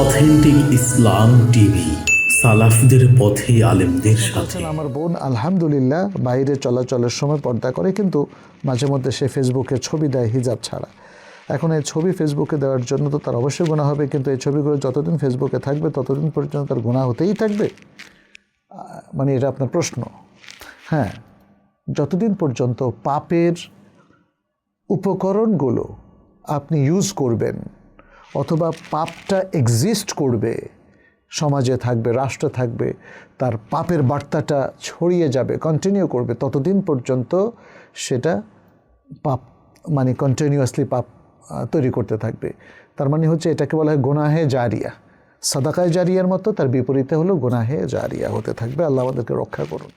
Authentic ইসলাম TV সালাফদের পথে আলেমদের সাথে। আমার বোন আলহামদুলিল্লাহ বাইরে চলাচলের সময় পর্দা করে কিন্তু মাঝে মধ্যে সে ফেসবুকে ছবি দেয় হিজাব ছাড়া। এখন এই ছবি ফেসবুকে দেওয়ার জন্য তো তার অবশ্যই গুণা হবে কিন্তু এই ছবিগুলো যতদিন ফেসবুকে থাকবে ততদিন পর্যন্ত তার গুণা হতেই থাকবে? মানে এটা আপনার প্রশ্ন। হ্যাঁ যতদিন পর্যন্ত পাপের উপকরণগুলো আপনি ইউজ করবেন অথবা পাপটা এক্সিস্ট করবে, সমাজে থাকবে, রাষ্ট্র থাকবে, তার পাপের বার্তাটা ছড়িয়ে যাবে কন্টিনিউ করবে, ততদিন পর্যন্ত সেটা পাপ মানে কন্টিনিউয়াসলি পাপ তৈরি করতে থাকবে। তার মানে হচ্ছে এটাকে বলা হয় গোনাহে জারিয়া। সাদাকায় জারিয়ার মতো, তার বিপরীতে হলো গোনাহে জারিয়া হতে থাকবে। আল্লাহ আমাদেরকে রক্ষা করুন।